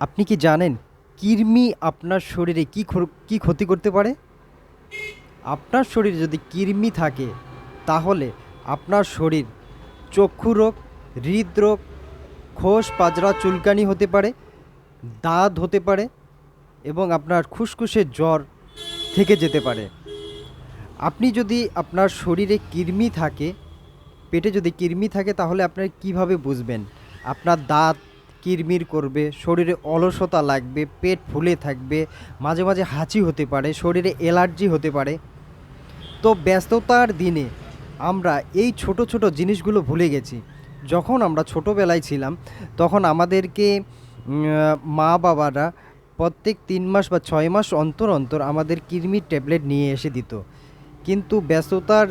আপনি কি জানেন কৃমি আপনার শরীরে কী কী ক্ষতি করতে পারে? আপনার শরীরে যদি কৃমি থাকে, তাহলে আপনার শরীর চক্ষু রোগ হৃদরোগ খোস, পাজরা, চুলকানি হতে পারে, দাঁত হতে পারে এবং আপনার খুসখুসে জ্বর থেকে যেতে পারে। আপনি যদি আপনার শরীরে কৃমি থাকে, পেটে যদি কৃমি থাকে, তাহলে আপনার কীভাবে বুঝবেন? আপনার দাঁত কিরমির করবে, শরীরে অলসতা লাগবে, পেট ফুলে থাকবে, মাঝে মাঝে হাঁচি হতে পারে, শরীরে অ্যালার্জি হতে পারে। তো ব্যস্ততার দিনে আমরা এই ছোট ছোট জিনিসগুলো ভুলে গেছি। যখন আমরা ছোটোবেলায় ছিলাম, তখন আমাদেরকে মা বাবারা প্রত্যেক তিন মাস বা ছয় মাস অন্তর অন্তর আমাদের কৃমির ট্যাবলেট নিয়ে এসে দিত। কিন্তু ব্যস্ততার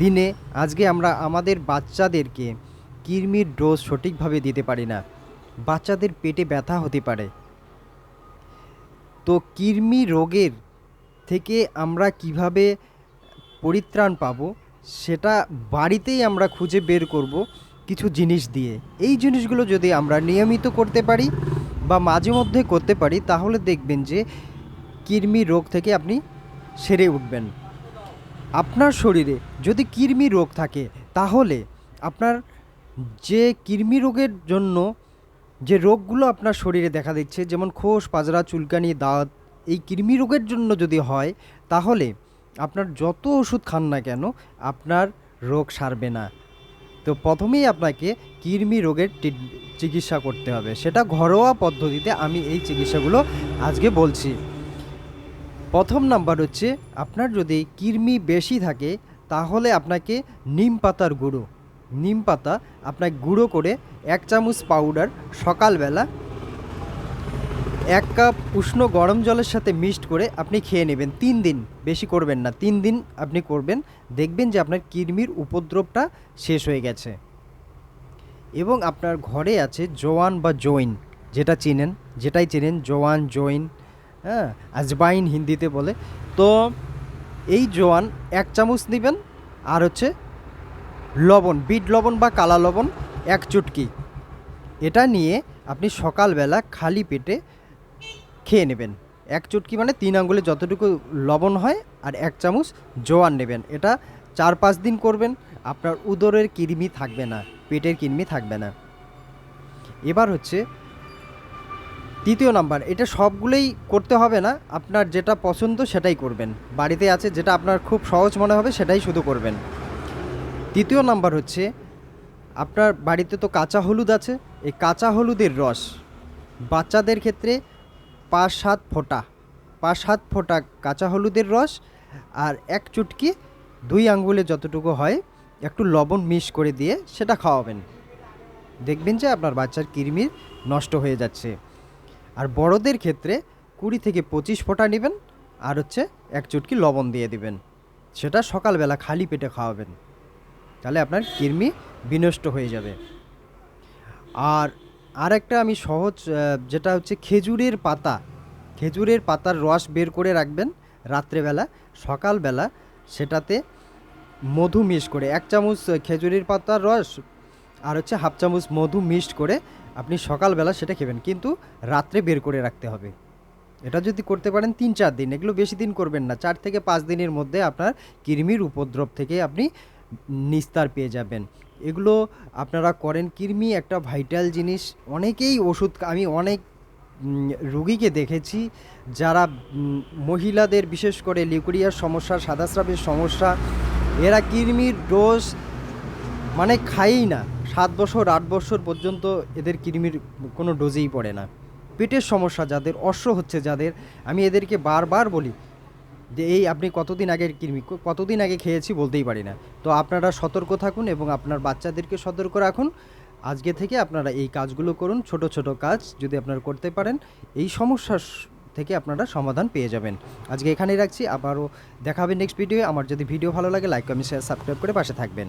দিনে আজকে আমরা আমাদের বাচ্চাদেরকে কৃমির ডোজ সঠিকভাবে দিতে পারি না। বাচ্চাদের পেটে ব্যথা হতে পারে। তো কৃমি রোগের থেকে আমরা কীভাবে পরিত্রাণ পাব, সেটা বাড়িতেই আমরা খুঁজে বের করব কিছু জিনিস দিয়ে। এই জিনিসগুলো যদি আমরা নিয়মিত করতে পারি বা মাঝে মধ্যে করতে পারি, তাহলে দেখবেন যে কৃমি রোগ থেকে আপনি সেরে উঠবেন। আপনার শরীরে যদি কৃমি রোগ থাকে, তাহলে আপনার যে কৃমি রোগের জন্য যে রোগগুলো আপনার শরীরে দেখা দিচ্ছে, যেমন খোস, পাজরা, চুলকানি, দাঁত, এই কৃমি রোগের জন্য যদি হয়, তাহলে আপনার যত ওষুধ খান না কেন, আপনার রোগ সারবে না। তো প্রথমেই আপনাকে কৃমি রোগের চিকিৎসা করতে হবে। সেটা ঘরোয়া পদ্ধতিতে আমি এই চিকিৎসাগুলো আজকে বলছি। প্রথম নাম্বার হচ্ছে, আপনার যদি কৃমি বেশি থাকে, তাহলে আপনাকে নিম পাতার গুঁড়ো। নিম পাতা আপনাকে গুঁড়ো করে এক চামচ পাউডার সকালবেলা এক কাপ উষ্ণ গরম জলের সাথে মিক্সড করে আপনি খেয়ে নেবেন। তিন দিন, বেশি করবেন না। তিন দিন আপনি করবেন, দেখবেন যে আপনার কৃমির উপদ্রবটা শেষ হয়ে গেছে। এবং আপনার ঘরে আছে জোয়ান বা জৈন যেটা চেনেন, যেটাই চেনেন, জোয়ান জৈন হ্যাঁ আজবাইন হিন্দিতে বলে। তো এই জোয়ান এক চামচ নেবেন, আর হচ্ছে লবণ, বিট লবণ বা কালা লবণ, এক চুটকি। এটা নিয়ে আপনি সকালবেলা খালি পেটে খেয়ে নেবেন। এক চুটকি মানে তিন আঙ্গুলে যতটুকু লবণ হয় আর এক চামচ জোয়ান নেবেন। এটা চার পাঁচ দিন করবেন, আপনার উদরের কৃমি থাকবে না, পেটের কৃমি থাকবে না। এবার হচ্ছে তৃতীয় নাম্বার, এটা সবগুলোই করতে হবে না, আপনার যেটা পছন্দ সেটাই করবেন। বাড়িতে আছে যেটা আপনার খুব সহজ মনে হবে সেটাই শুধু করবেন। তৃতীয় নাম্বার হচ্ছে, আপনার বাড়িতে তো কাঁচা হলুদ আছে, এই কাঁচা হলুদের রস বাচ্চাদের ক্ষেত্রে পাঁচ সাত ফোঁটা, পাঁচ সাত ফোঁটা কাঁচা হলুদের রস আর এক চুটকি দুই আঙ্গুলে যতটুকু হয় একটু লবণ মিশ করে দিয়ে সেটা খাওয়াবেন। দেখবেন যে আপনার বাচ্চার কৃমির নষ্ট হয়ে যাচ্ছে। আর বড়দের ক্ষেত্রে কুড়ি থেকে পঁচিশ ফোঁটা নেবেন আর হচ্ছে এক চুটকি লবণ দিয়ে দিবেন। সেটা সকালবেলা খালি পেটে খাওয়াবেন। তাহলে আপনার কৃমি বিনষ্ট হয়ে যাবে। আর আরেকটা আমি সহজ যেটা হচ্ছে খেজুরের পাতা। খেজুরের পাতার রস বের করে রাখবেন রাত্রেবেলা, সকালবেলা সেটাতে মধু মিক্স করে, এক চামচ খেজুরের পাতার রস আর হচ্ছে হাফ চামচ মধু মিক্সড করে আপনি সকালবেলা সেটা খেবেন। কিন্তু রাত্রে বের করে রাখতে হবে। এটা যদি করতে পারেন তিন চার দিন, এগুলো বেশি দিন করবেন না। চার থেকে পাঁচ দিনের মধ্যে আপনার কৃমির উপদ্রব থেকে আপনি নিস্তার পেয়ে যাবেন। এগুলো আপনারা করেন কৃমি একটা ভাইটাল জিনিস। অনেকেই ওষুধ আমি অনেক রুগীকে দেখেছি যারা মহিলাদের বিশেষ করে লিউকোরিয়ার সমস্যা, সাদাস্রাবের সমস্যা, এরা কৃমির ডোজ মানে খাইই না। সাত বছর, আট বছর পর্যন্ত এদের কৃমির কোনো ডোজেই পড়ে না। পেটের সমস্যা যাদের অশ্ব হচ্ছে যাদের, আমি এদেরকে বারবার বলি যে এই আপনি কতদিন আগে কৃমি কতদিন আগে খেয়েছি বলতেই পারি না। তো আপনারা সতর্ক থাকুন এবং আপনার বাচ্চাদেরকে সতর্ক রাখুন। আজকে থেকে আপনারা এই কাজগুলো করুন, ছোট ছোট কাজ যদি আপনারা করতে পারেন, এই সমস্যার থেকে আপনারা সমাধান পেয়ে যাবেন। আজকে এখানেই রাখছি, আবারও দেখাবেন নেক্সট ভিডিও আমার যদি ভিডিও ভালো লাগে লাইক কমেন্ট শেয়ার সাবস্ক্রাইব করে পাশে থাকবেন।